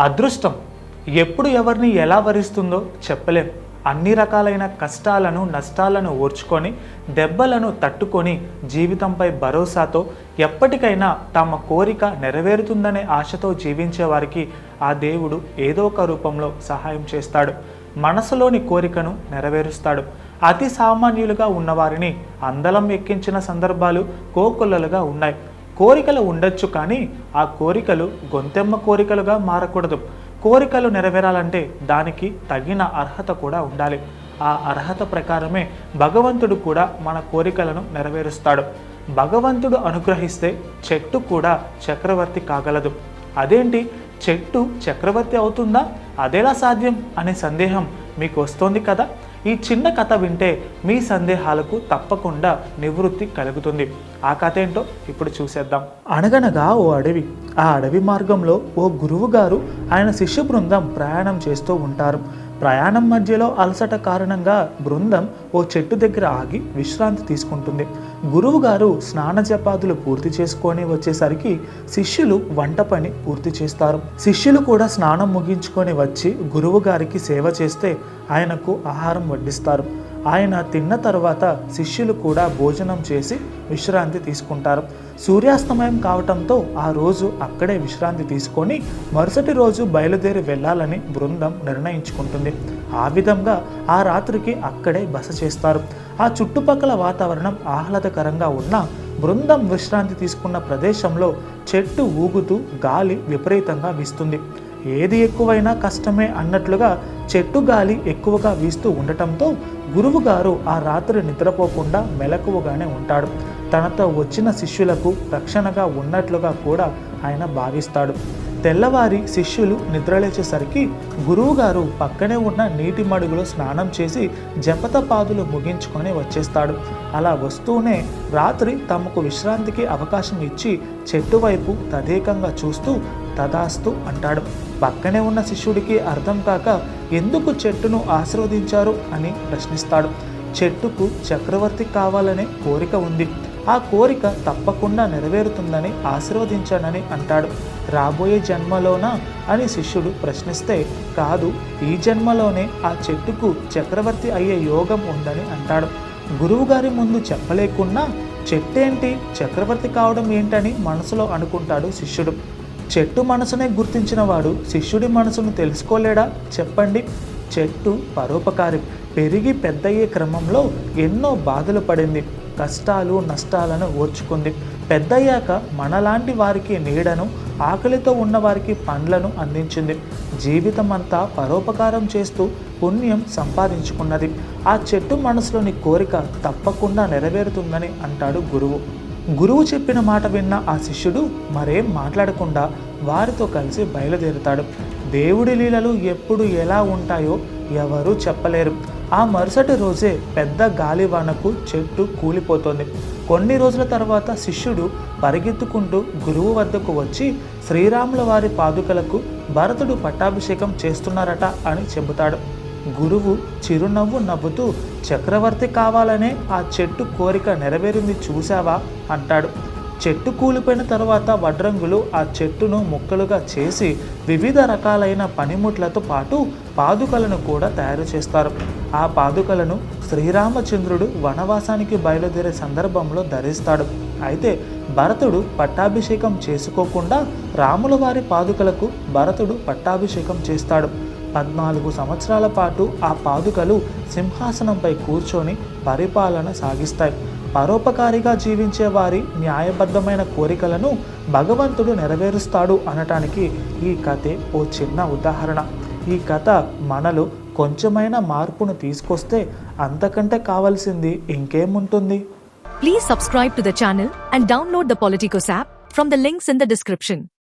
అదృష్టం. ఎప్పుడు ఎవరిని ఎలా వరిస్తుందో చెప్పలేం. అన్ని రకాలైన కష్టాలను నష్టాలను ఓర్చుకొని దెబ్బలను తట్టుకొని జీవితంపై భరోసాతో ఎప్పటికైనా తమ కోరిక నెరవేరుతుందనే ఆశతో జీవించే వారికి ఆ దేవుడు ఏదో ఒక రూపంలో సహాయం చేస్తాడు. మనసులోని కోరికను నెరవేరుస్తాడు. అతి సామాన్యులుగా ఉన్నవారిని అందలం ఎక్కించిన సందర్భాలు కోకొల్లలుగా ఉన్నాయి. కోరికలు ఉండొచ్చు కానీ ఆ కోరికలు గొంతెమ్మ కోరికలుగా మారకూడదు. కోరికలు నెరవేరాలంటే దానికి తగిన అర్హత కూడా ఉండాలి. ఆ అర్హత ప్రకారమే భగవంతుడు కూడా మన కోరికలను నెరవేరుస్తాడు. భగవంతుడు అనుగ్రహిస్తే చెట్టు కూడా చక్రవర్తి కాగలదు. అదేంటి? చెట్టు చక్రవర్తి అవుతుందా? అదేలా సాధ్యం అనే సందేహం మీకు వస్తోంది కదా? ఈ చిన్న కథ వింటే మీ సందేహాలకు తప్పకుండా నివృత్తి కలుగుతుంది. ఆ కథ ఏంటో ఇప్పుడు చూసేద్దాం. అనగనగా ఓ అడవి. ఆ అడవి మార్గంలో ఓ గురువు గారు ఆయన శిష్య బృందం ప్రయాణం చేస్తూ ఉంటారు. ప్రయాణం మధ్యలో అలసట కారణంగా బృందం ఓ చెట్టు దగ్గర ఆగి విశ్రాంతి తీసుకుంటుంది. గురువు గారు స్నాన జపాదులు పూర్తి చేసుకొని వచ్చేసరికి శిష్యులు వంట పని పూర్తి చేస్తారు. శిష్యులు కూడా స్నానం ముగించుకొని వచ్చి గురువు గారికి సేవ చేస్తే ఆయనకు ఆహారం వడ్డిస్తారు. ఆయన తిన్న తర్వాత శిష్యులు కూడా భోజనం చేసి విశ్రాంతి తీసుకుంటారు. సూర్యాస్తమయం కావటంతో ఆ రోజు అక్కడే విశ్రాంతి తీసుకొని మరుసటి రోజు బయలుదేరి వెళ్ళాలని బృందం నిర్ణయించుకుంటుంది. ఆ విధంగా ఆ రాత్రికి అక్కడే బస చేస్తారు. ఆ చుట్టుపక్కల వాతావరణం ఆహ్లాదకరంగా ఉన్న బృందం విశ్రాంతి తీసుకున్న ప్రదేశంలో చెట్టు ఊగుతూ గాలి విపరీతంగా వీస్తుంది. ఏది ఎక్కువైనా కష్టమే అన్నట్లుగా చెట్టు గాలి ఎక్కువగా వీస్తూ ఉండటంతో గురువుగారు ఆ రాత్రి నిద్రపోకుండా మెలకువగానే ఉంటాడు. తనతో వచ్చిన శిష్యులకు రక్షణగా ఉన్నట్లుగా కూడా ఆయన భావిస్తాడు. తెల్లవారి శిష్యులు నిద్రలేచేసరికి గురువుగారు పక్కనే ఉన్న నీటి మడుగులో స్నానం చేసి జపత పాదులు ముగించుకొని వచ్చేస్తాడు. అలా వస్తూనే రాత్రి తమకు విశ్రాంతికి అవకాశం ఇచ్చి చెట్టు వైపు తదేకంగా చూస్తూ తదాస్తు అంటాడు. పక్కనే ఉన్న శిష్యుడికి అర్థం కాక ఎందుకు చెట్టును ఆశీర్వదించారు అని ప్రశ్నిస్తాడు. చెట్టుకు చక్రవర్తి కావాలనే కోరిక ఉంది. ఆ కోరిక తప్పకుండా నెరవేరుతుందని ఆశీర్వదించానని అంటాడు. రాబోయే జన్మలోనా అని శిష్యుడు ప్రశ్నిస్తే కాదు ఈ జన్మలోనే ఆ చెట్టుకు చక్రవర్తి అయ్యే యోగం ఉందని అంటాడు. గురువుగారి ముందు చెప్పలేకున్నా చెట్టేంటి చక్రవర్తి కావడం ఏంటని మనసులో అనుకుంటాడు శిష్యుడు. చెట్టు మనసునే గుర్తించిన వాడు శిష్యుడి మనసును తెలుసుకోలేడా? చెప్పండి. చెట్టు పరోపకారి. పెరిగి పెద్దయ్యే క్రమంలో ఎన్నో బాధలు పడింది. కష్టాలు నష్టాలను ఓర్చుకుంది. పెద్దయ్యాక మనలాంటి వారికి నీడను ఆకలితో ఉన్న వారికి పండ్లను అందించింది. జీవితం అంతా పరోపకారం చేస్తూ పుణ్యం సంపాదించుకున్నది. ఆ చెట్టు మనసులోని కోరిక తప్పకుండా నెరవేరుతుందని అంటాడు గురువు. గురువు చెప్పిన మాట విన్న ఆ శిష్యుడు మరేం మాట్లాడకుండా వారితో కలిసి బయలుదేరుతాడు. దేవుడి లీలలు ఎప్పుడు ఎలా ఉంటాయో ఎవరూ చెప్పలేరు. ఆ మరుసటి రోజే పెద్ద గాలివానకు చెట్టు కూలిపోతుంది. కొన్ని రోజుల తర్వాత శిష్యుడు పరిగెత్తుకుంటూ గురువు వద్దకు వచ్చి శ్రీరాముల వారి పాదుకలకు భరతుడు పట్టాభిషేకం చేస్తున్నారట అని చెబుతాడు. గురువు చిరునవ్వు నవ్వుతూ చక్రవర్తి కావాలనే ఆ చెట్టు కోరిక నెరవేరింది చూశావా? అంటాడు. చెట్టు కూలిపోయిన తర్వాత వడ్రంగులు ఆ చెట్టును ముక్కలుగా చేసి వివిధ రకాలైన పనిముట్లతో పాటు పాదుకలను కూడా తయారు చేస్తారు. ఆ పాదుకలను శ్రీరామచంద్రుడు వనవాసానికి బయలుదేరే సందర్భంలో ధరిస్తాడు. అయితే భరతుడు పట్టాభిషేకం చేసుకోకుండా రాముల వారి పాదుకలకు భరతుడు పట్టాభిషేకం చేస్తాడు. పద్నాలుగు సంవత్సరాల పాటు ఆ పాదుకలు సింహాసనంపై కూర్చొని పరిపాలన సాగిస్తాయి. పరోపకారిగా జీవించే వారి న్యాయబద్ధమైన కోరికలను భగవంతుడు నెరవేరుస్తాడు అనటానికి ఈ కథే ఓ చిన్న ఉదాహరణ. ఈ కథ మనలో కొంచెమైన మార్పును తీసుకొస్తే అంతకంటే కావాల్సింది ఇంకేముంటుంది? Please subscribe to the channel and download the Politikos app from the links in the description